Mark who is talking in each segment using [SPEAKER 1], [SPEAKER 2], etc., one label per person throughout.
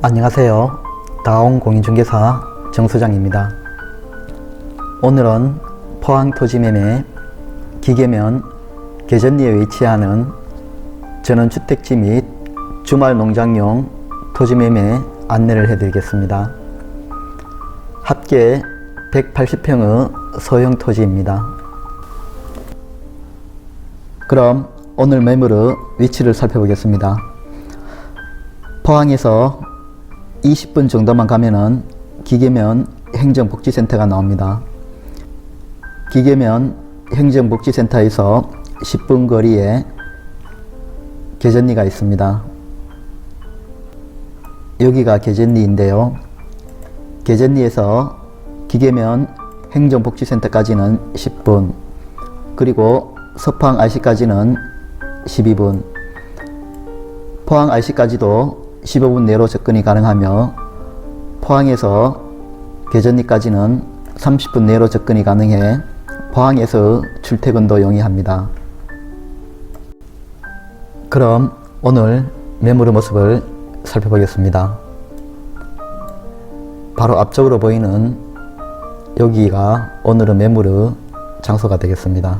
[SPEAKER 1] 안녕하세요. 다온 공인중개사 정수장입니다. 오늘은 포항 토지매매 기계면 개전리에 위치하는 전원주택지 및 주말 농장용 토지매매 안내를 해드리겠습니다. 합계 180평의 소형 토지입니다. 그럼 오늘 매물의 위치를 살펴보겠습니다. 포항에서 20분 정도만 가면은 기계면 행정복지센터가 나옵니다. 기계면 행정복지센터에서 10분 거리에 계전리가 있습니다. 여기가 계전리인데요. 계전리에서 기계면 행정복지센터까지는 10분, 그리고 서포항 RC까지는 12분, 포항 RC까지도 15분 내로 접근이 가능하며 포항에서 계전리까지는 30분 내로 접근이 가능해 포항에서 출퇴근도 용이합니다. 그럼 오늘 매물의 모습을 살펴보겠습니다. 바로 앞쪽으로 보이는 여기가 오늘의 매물의 장소가 되겠습니다.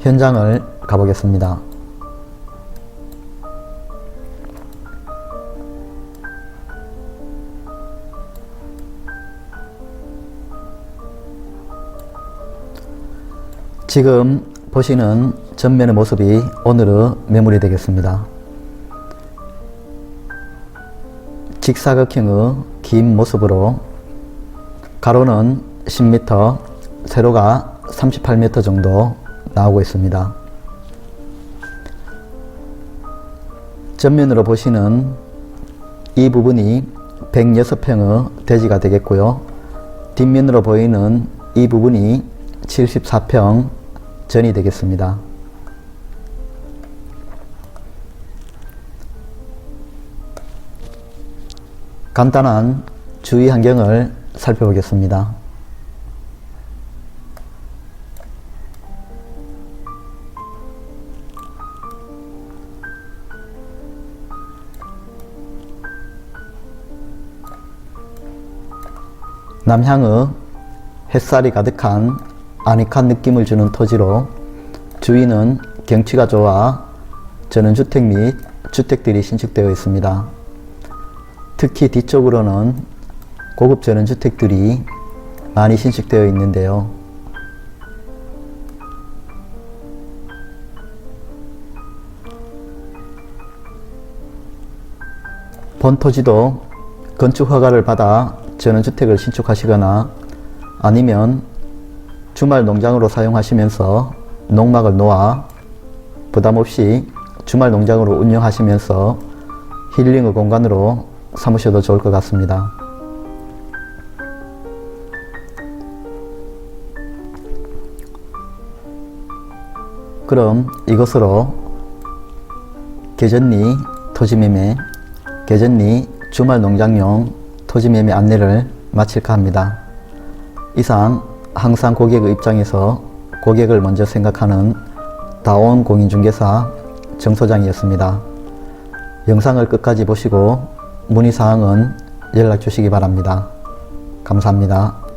[SPEAKER 1] 현장을 가보겠습니다. 지금 보시는 전면의 모습이 오늘의 매물이 되겠습니다. 직사각형의 긴 모습으로 가로는 10m, 세로가 38m 정도 나오고 있습니다. 전면으로 보시는 이 부분이 106평의 대지가 되겠고요. 뒷면으로 보이는 이 부분이 74평 전이 되겠습니다. 간단한 주위 환경을 살펴보겠습니다. 남향의 햇살이 가득한 아늑한 느낌을 주는 토지로 주위는 경치가 좋아 전원주택 및 주택들이 신축되어 있습니다. 특히 뒤쪽으로는 고급 전원주택들이 많이 신축되어 있는데요. 본 토지도 건축 허가를 받아 전원주택을 신축하시거나 아니면 주말 농장으로 사용하시면서 농막을 놓아 부담 없이 주말 농장으로 운영하시면서 힐링의 공간으로 삼으셔도 좋을 것 같습니다. 그럼 이것으로 계전리 토지매매, 계전리 주말 농장용 토지매매 안내를 마칠까 합니다. 이상 항상 고객의 입장에서 고객을 먼저 생각하는 다온 공인중개사 정 소장이었습니다. 영상을 끝까지 보시고 문의사항은 연락 주시기 바랍니다. 감사합니다.